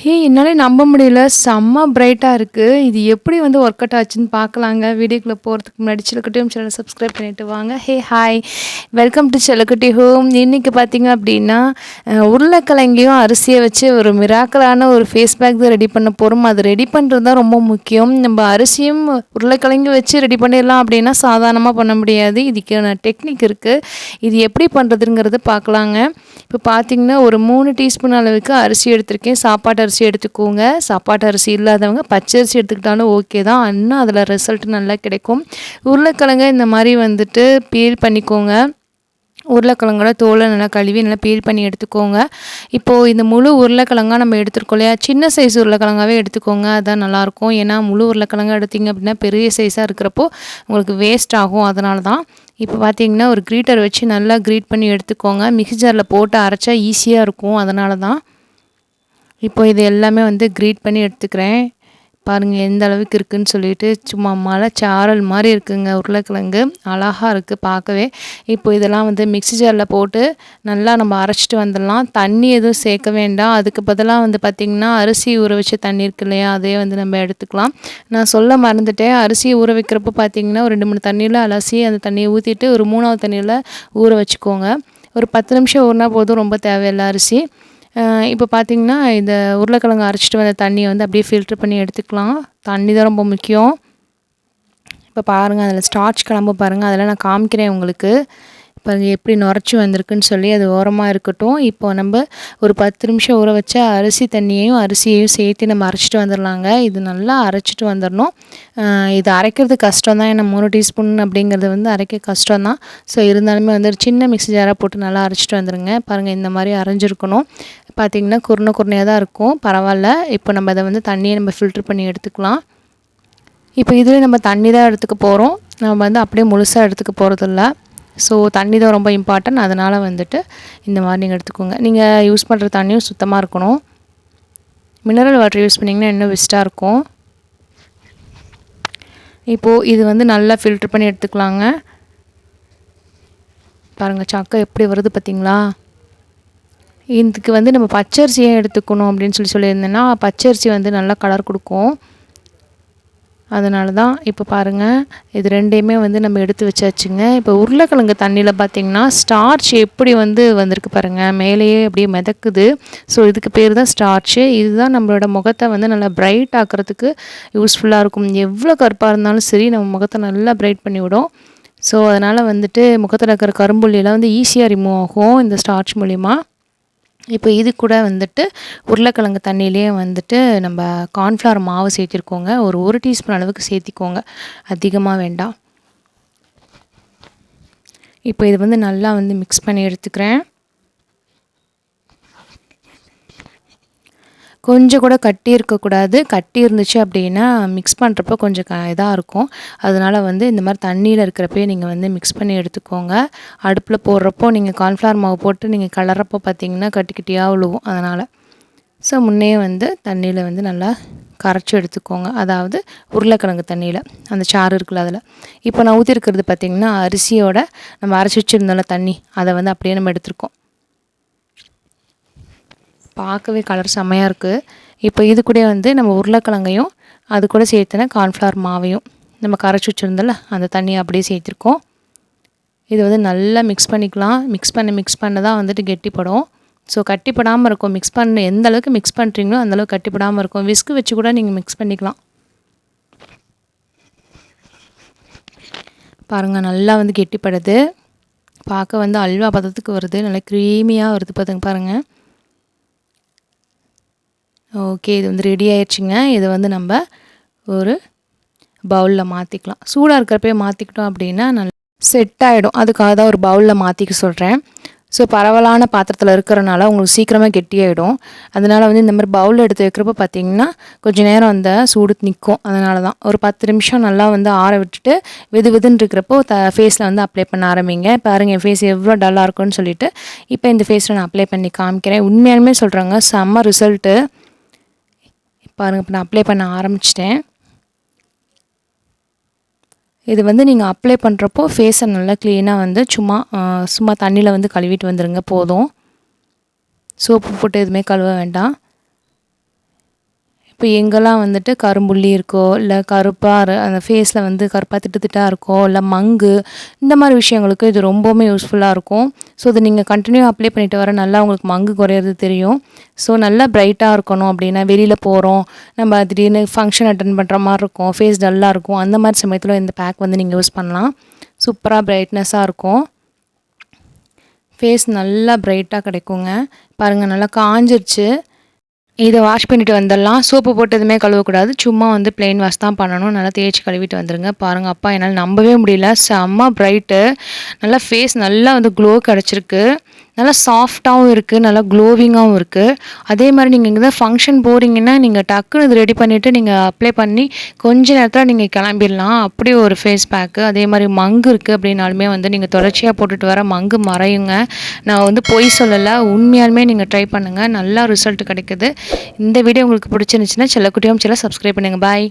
ஹே! என்னாலே நம்ப முடியல. செம்ம பிரைட்டாக இருக்குது இது எப்படி வந்து ஒர்க் அவுட் ஆச்சுன்னு பார்க்கலாங்க. வீடியோக்குள்ளே போகிறதுக்கு முன்னாடி செல்லக்குட்டி ஹோம் சப்ஸ்கிரைப் பண்ணிட்டு வாங்க. Hey hi! வெல்கம் டு செல்லக்குட்டி ஹோம். இன்றைக்கி பார்த்தீங்க அப்படின்னா, உருளைக்கிழங்கையும் அரிசியை வச்சு ஒரு மிராக்கலான ஒரு ஃபேஸ் பேக் தான் ரெடி பண்ண போகிறோம் அது ரெடி பண்ணுறது தான் ரொம்ப முக்கியம். நம்ம அரிசியும் உருளைக்கிழங்கு வச்சு ரெடி பண்ணிடலாம் அப்படின்னா, சாதாரணமாக பண்ண முடியாது. இதுக்கான டெக்னிக் இருக்குது இது எப்படி பண்ணுறதுங்கிறத பார்க்கலாங்க. இப்போ பார்த்தீங்கன்னா, ஒரு மூணு டீஸ்பூன் அளவுக்கு அரிசி எடுத்திருக்கேன். சாப்பாட்டை அரிசி எடுத்துக்கோங்க. சாப்பாட்டு அரிசி இல்லாதவங்க பச்சரிசி எடுத்துக்கிட்டாலும் ஓகே தான். இன்னும் அதில் ரிசல்ட் நல்லா கிடைக்கும். உருளைக்கிழங்க இந்த மாதிரி வந்துட்டு பீல் பண்ணிக்கோங்க. உருளைக்கிழங்கோட தோலை நல்லா கழுவி நல்லா பீல் பண்ணி எடுத்துக்கோங்க. இப்போது இந்த முழு உருளைக்கிழங்காக நம்ம எடுத்துருக்கோம் இல்லையா? சின்ன சைஸ் உருளைக்கிழங்காவே எடுத்துக்கோங்க. அதுதான் நல்லாயிருக்கும். ஏன்னா முழு உருளைக்கிழங்கா எடுத்தீங்க அப்படின்னா பெரிய சைஸாக இருக்கிறப்போ உங்களுக்கு வேஸ்ட் ஆகும். அதனால தான். இப்போ பார்த்தீங்கன்னா, ஒரு க்ரீட்டர் வச்சு நல்லா க்ரீட் பண்ணி எடுத்துக்கோங்க. மிக்சரில் போட்டு அரைச்சா ஈஸியாக இருக்கும். அதனால தான். இப்போ இது எல்லாமே வந்து க்ரீட் பண்ணி எடுத்துக்கிறேன். பாருங்கள் எந்த அளவுக்கு இருக்குன்னு சொல்லிட்டு. சும்மா மழை சாரல் மாதிரி இருக்குங்க உருளைக்கிழங்கு. அழகாக இருக்குது பார்க்கவே. இப்போ இதெல்லாம் வந்து மிக்ஸி ஜாரில் போட்டு நல்லா நம்ம அரைச்சிட்டு வந்துடலாம். தண்ணி எதுவும் சேர்க்க வேண்டாம். அதுக்கு பதிலாக வந்து பார்த்திங்கன்னா, அரிசி ஊற வச்ச தண்ணி இருக்கு இல்லையா? அதே வந்து நம்ம எடுத்துக்கலாம். நான் சொல்ல மறந்துட்டேன். அரிசி ஊற வைக்கிறப்போ பார்த்திங்கன்னா, ஒரு 2, 3 தண்ணியில் அலசி அந்த தண்ணியை ஊற்றிட்டு ஒரு மூணாவது தண்ணியில் ஊற வச்சுக்கோங்க. ஒரு 10 நிமிஷம் ஊறினா போதும். ரொம்ப தேவையில்லை அரிசி. இப்போ பார்த்தீங்கன்னா, இந்த உருளைக்கிழங்கு அரைச்சிட்டு வந்த தண்ணியை வந்து அப்படியே ஃபில்ட்ரு பண்ணி எடுத்துக்கலாம். தண்ணி தான் ரொம்ப முக்கியம். இப்போ பாருங்கள் அதில் ஸ்டார்ச் கிளம்ப பாருங்கள். அதெல்லாம் நான் காமிக்கிறேன் உங்களுக்கு. பாருங்கள் எப்படி நுரைச்சி வந்திருக்குன்னு சொல்லி அது ஓரமாக இருக்கட்டும். இப்போ நம்ம ஒரு 10 நிமிஷம் ஊற வச்ச அரிசி தண்ணியையும் அரிசியையும் சேர்த்து நம்ம அரைச்சிட்டு வந்துடலாங்க. இது நல்லா அரைச்சிட்டு வந்துடணும். இது அரைக்கிறது கஷ்டம் தான். ஏன்னா மூணு டீஸ்பூன் அப்படிங்கிறது வந்து அரைக்க கஷ்டம் தான். ஸோ இருந்தாலுமே வந்து ஒரு சின்ன மிக்ஸி ஜாராக போட்டு நல்லா அரைச்சிட்டு வந்துடுங்க. பாருங்கள் இந்த மாதிரி அரைஞ்சிருக்கணும். பார்த்திங்கன்னா குருணை குருணையாக தான் இருக்கும். பரவாயில்ல. இப்போ நம்ம அதை வந்து தண்ணியை நம்ம ஃபில்டர் பண்ணி எடுத்துக்கலாம். இப்போ இதுலேயும் நம்ம தண்ணி தான் எடுத்துக்க போகிறோம். நம்ம வந்து அப்படியே முழுசாக எடுத்துக்க போகிறதில்ல. ஸோ தண்ணி தான் ரொம்ப இம்பார்ட்டன்ட். அதனால் வந்துட்டு இந்த மாதிரி நீங்கள் எடுத்துக்கோங்க. நீங்கள் யூஸ் பண்ணுற தண்ணியும் சுத்தமாக இருக்கணும். மினரல் வாட்டர் யூஸ் பண்ணிங்கன்னா இன்னும் பெஸ்ட்டாக இருக்கும். இப்போது இது வந்து நல்லா ஃபில்ட்ரு பண்ணி எடுத்துக்கலாங்க. பாருங்கள் சக்கை எப்படி வருது பார்த்தீங்களா? இதுக்கு வந்து நம்ம பச்சரிசியை எடுத்துக்கணும் அப்படின்னு சொல்லி சொல்லியிருந்தேன்னா, பச்சரிசி வந்து நல்லா கலர் கொடுக்கும். அதனால தான். இப்போ பாருங்கள் இது ரெண்டையுமே வந்து நம்ம எடுத்து வச்சாச்சுங்க. இப்போ உருளைக்கிழங்கு தண்ணியில் பார்த்தீங்கன்னா, ஸ்டார்ச் எப்படி வந்து வந்திருக்கு பாருங்கள். மேலேயே அப்படியே மிதக்குது. ஸோ இதுக்கு பேர் தான் ஸ்டார்ச்சு. இதுதான் நம்மளோட முகத்தை வந்து நல்லா பிரைட் ஆக்கிறதுக்கு யூஸ்ஃபுல்லாக இருக்கும். எவ்வளோ கருப்பாக இருந்தாலும் சரி நம்ம முகத்தை நல்லா பிரைட் பண்ணிவிடும். ஸோ அதனால் வந்துட்டு முகத்தில் இருக்கிற கரும்புள்ளியெல்லாம் வந்து ஈஸியாக ரிமூவ் ஆகும் இந்த ஸ்டார்ச் மூலிமா. இப்போ இது கூட வந்துட்டு உருளைக்கிழங்கு தண்ணியிலேயே வந்துட்டு நம்ம கார்ன்ஃப்ளவர் மாவு சேர்த்திருக்கோங்க. ஒரு ஒரு டீஸ்பூன் அளவுக்கு சேர்த்திக்கோங்க. அதிகமாக வேண்டாம். இப்போ இது வந்து நல்லா வந்து மிக்ஸ் பண்ணி எடுத்துக்கிறேன். கொஞ்சம் கூட கட்டி இருக்கக்கூடாது. கட்டி இருந்துச்சு அப்படின்னா மிக்ஸ் பண்ணுறப்போ கொஞ்சம் க இதாக இருக்கும். அதனால் வந்து இந்த மாதிரி தண்ணியில் இருக்கிறப்பயே நீங்கள் வந்து மிக்ஸ் பண்ணி எடுத்துக்கோங்க. அடுப்பில் போடுறப்போ நீங்கள் கார்ன்ஃப்ளவர் மாவு போட்டு நீங்கள் கலரப்போ பார்த்தீங்கன்னா கட்டி கட்டியாக விழுவும். அதனால். ஸோ முன்னே வந்து தண்ணியில் வந்து நல்லா கரைச்சி எடுத்துக்கோங்க. அதாவது உருளைக்கிழங்கு தண்ணியில். அந்த சாறு இருக்குல்ல அதில். இப்போ நான் ஊற்றிருக்கிறது பார்த்தீங்கன்னா, அரிசியோட நம்ம அரைச்சி வச்சுருந்தோம்ல தண்ணி. அதை வந்து அப்படியே நம்ம எடுத்துருக்கோம். பார்க்கவே கலர் செம்மையாக இருக்குது. இப்போ இது கூடயே வந்து நம்ம உருளைக்கிழங்கையும் அது கூட சேர்த்துன கார்ன்ஃப்ளவர் மாவையும் நம்ம கரைச்சி வச்சுருந்தோம்ல அந்த தண்ணியை அப்படியே சேர்த்துருக்கோம். இது வந்து நல்லா மிக்ஸ் பண்ணிக்கலாம். மிக்ஸ் பண்ண மிக்ஸ் பண்ண தான் வந்துட்டு கெட்டிப்படும். ஸோ கட்டிப்படாமல் இருக்கும். மிக்ஸ் பண்ண எந்த அளவுக்கு மிக்ஸ் பண்ணுறீங்களோ அந்தளவுக்கு கட்டிப்படாமல் இருக்கும். விஸ்கு வச்சு கூட நீங்கள் மிக்ஸ் பண்ணிக்கலாம். பாருங்கள் நல்லா வந்து கெட்டிப்படுது. பார்க்க வந்து அல்வா பதத்துக்கு வருது. நல்லா க்ரீமியாக வருது பார்த்துங்க பாருங்கள். ஓகே. இது வந்து ரெடி ஆயிடுச்சுங்க. இதை வந்து நம்ம ஒரு பவுலில் மாற்றிக்கலாம். சூடாக இருக்கிறப்பே மாற்றிக்கிட்டோம் அப்படின்னா நல்லா செட் ஆகிடும். அதுக்காக தான் ஒரு பவுலில் மாற்றிக்க சொல்கிறேன். ஸோ பரவலான பாத்திரத்தில் இருக்கிறனால உங்களுக்கு சீக்கிரமாக கெட்டியாயிடும். அதனால் வந்து இந்த மாதிரி பவுலில் எடுத்து வைக்கிறப்போ பார்த்தீங்கன்னா, கொஞ்சம் நேரம் அந்த சூடு நிற்கும். அதனால தான். ஒரு 10 நிமிஷம் நல்லா வந்து ஆற விட்டுட்டு வெது வெதுன்னு இருக்கிறப்போ த ஃபேஸில் வந்து அப்ளை பண்ண ஆரம்பிங்க. பாருங்கள் என் ஃபேஸ் எவ்வளோ டல்லாக இருக்குன்னு சொல்லிட்டு. இப்போ இந்த ஃபேஸில் நான் அப்ளை பண்ணி காமிக்கிறேன். உண்மையாலுமே சொல்கிறாங்க செம்ம ரிசல்ட்டு. பாருங்கள் இப்போ நான் அப்ளை பண்ண ஆரம்பிச்சிட்டேன். இது வந்து நீங்கள் அப்ளை பண்ணுறப்போ ஃபேஸை நல்லா க்ளீனாக வந்து சும்மா சும்மா தண்ணியில் வந்து கழுவிட்டு வந்துடுங்க போதும். சோப்பு போட்டு எதுவுமே கழுவ வேண்டாம். இப்போ எங்கெல்லாம் வந்துட்டு கரும்புள்ளி இருக்கோ இல்லை கருப்பாக அந்த ஃபேஸில் வந்து கருப்பாக திட்டு திட்டாக இருக்கோ இல்லை மங்கு இந்த மாதிரி விஷயங்களுக்கு இது ரொம்பவுமே யூஸ்ஃபுல்லாக இருக்கும். ஸோ இதை நீங்கள் கண்டினியூ அப்ளை பண்ணிட்டு வர நல்லா உங்களுக்கு மங்கு குறையிறது தெரியும். ஸோ நல்லா பிரைட்டாக இருக்கணும் அப்படின்னா வெளியில் போகிறோம் நம்ம திடீர்னு ஃபங்க்ஷன் அட்டன் பண்ணுற மாதிரி இருக்கும் ஃபேஸ் டல்லாக இருக்கும் அந்த மாதிரி சமயத்தில் இந்த பேக் வந்து நீங்கள் யூஸ் பண்ணலாம். சூப்பராக பிரைட்னஸாக இருக்கும். ஃபேஸ் நல்லா பிரைட்டாக கிடைக்குங்க. பாருங்கள் நல்லா காஞ்சிருச்சு. இதை வாஷ் பண்ணிட்டு வந்துடலாம். சோப்பு போட்டு எதுவுமே கழுவக்கூடாது. சும்மா வந்து பிளெயின் வாஷ் தான் பண்ணணும். நல்லா தேய்ச்சி கழுவிட்டு வந்துருங்க. பாருங்கள் அப்பா என்னால் நம்பவே முடியல. செம்ம பிரைட்டு நல்லா ஃபேஸ் நல்லா வந்து க்ளோ கிடச்சிருக்கு. நல்லா சாஃப்டாகவும் இருக்குது நல்லா க்ளோவிங்காகவும் இருக்குது அதே மாதிரி நீங்கள் இங்கே தான் ஃபங்க்ஷன் போகிறீங்கன்னா நீங்கள் டக்குன்னு இது ரெடி பண்ணிவிட்டு நீங்கள் அப்ளை பண்ணி கொஞ்ச நேரத்தில் நீங்கள் கிளம்பிடலாம். அப்படி ஒரு ஃபேஸ் பேக்கு அதே மாதிரி மங்கு இருக்குது அப்படின்னாலுமே வந்து நீங்கள் தொடர்ச்சியாக போட்டுட்டு வர மங்கு மறையுங்க. நான் வந்து பொய் சொல்லலை. உண்மையாலுமே நீங்கள் ட்ரை பண்ணுங்கள் நல்லா ரிசல்ட் கிடைக்குது. இந்த வீடியோ உங்களுக்கு பிடிச்சிருந்துச்சுன்னா செல்லக்குட்டியும் செல்ல சப்ஸ்கிரைப் பண்ணுங்கள் பாய்